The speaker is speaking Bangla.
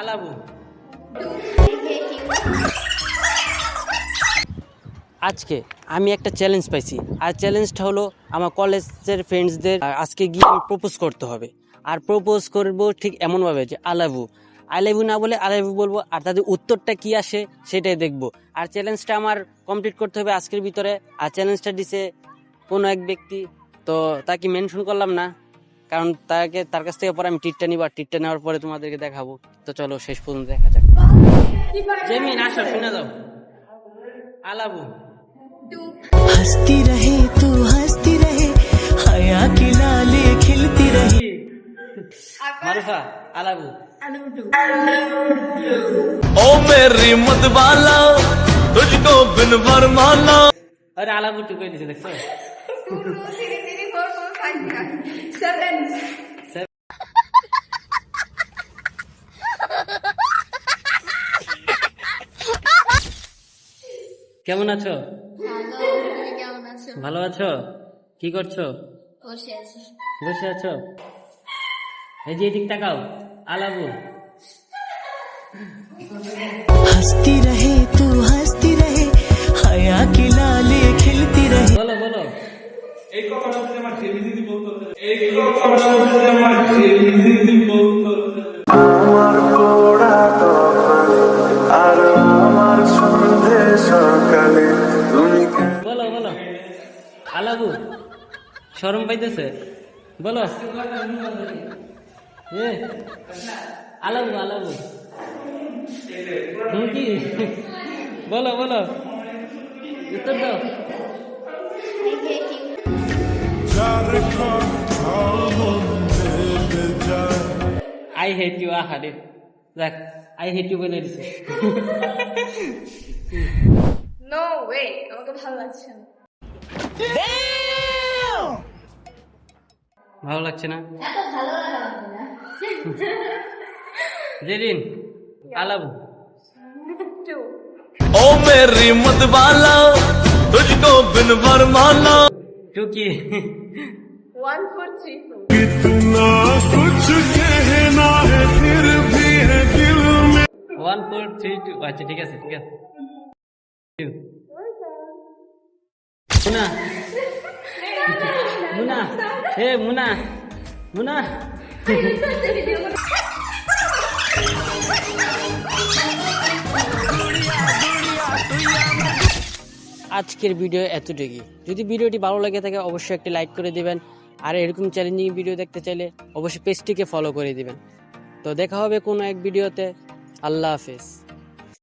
আলাবু। আজকে আমি একটা চ্যালেঞ্জ পাইছি। আর চ্যালেঞ্জটা হলো আমার কলেজের ফ্রেন্ডসদের আজকে গিয়ে আমি প্রপোজ করতে হবে। আর প্রপোজ করব ঠিক এমনভাবে যে আলাবু। আই লাভ ইউ না বলে ইউ বলব, আর তাদের উত্তরটা কি আসে সেটাই দেখব। আর চ্যালেঞ্জটা আমার কমপ্লিট করতে হবে আজকের ভিতরে। আর চ্যালেঞ্জটা দিছে কোনো এক ব্যক্তি, তো তাকে মেনশন করলাম না। কারণ তাকে তার কাছ থেকে পরে আমি টিটটা নিব আর টিটটা নেওয়ার পরে তোমাদেরকে দেখাবো তো চলো শেষ পর্যন্ত দেখা যাক জেমিন আসো শুনে দাও আলাবু हंसती रहे तू हंसती रहे हया की लाली खिलती रहे মারুফা আলাবু ओ मेरी मत वाला तुझको बिन फरमाना আরে আলাবু টু কই দিছে দেখছো কেমন আছো ভালো তুমি কেমন আছো? ভালো আছো? কি করছ? বসে আছো। এই যে এদিক তাকাও আলাবু। হাসতি রহে তুমি বলো বলো। আলাবু শরম পাইতেছে? বলো। এ আলাবু আলাবু হুম কি বলো বলো। উত্তর দাও। হেট ইউ আহারে দেখ আই হেট ইউ বলে দিছে নো ওয়ে আমাকে ভালো লাগছে না ভালো লাগছে না এত ভালো লাগছে না জেরিন আলাবু টু ओ मेरी मत वाला तुझको बिन फरमाना টু কি ওয়ান ফোর থ্রি ফোর कितना कुछ कहना ফোর থ্রি টু আচ্ছা ঠিক আছে ঠিক আছে। মুনা। মুনা। এ, মুনা। মুনা। আজকের ভিডিও এতটুকুই। যদি ভিডিওটি ভালো লাগে থাকে, অবশ্যই একটি লাইক করে দিবেন। আর এরকম চ্যালেঞ্জিং ভিডিও দেখতে চাইলে, অবশ্যই পেজটিকে ফলো করে দিবেন। তো দেখা হবে কোনো এক ভিডিওতে আল্লাহ হাফেজ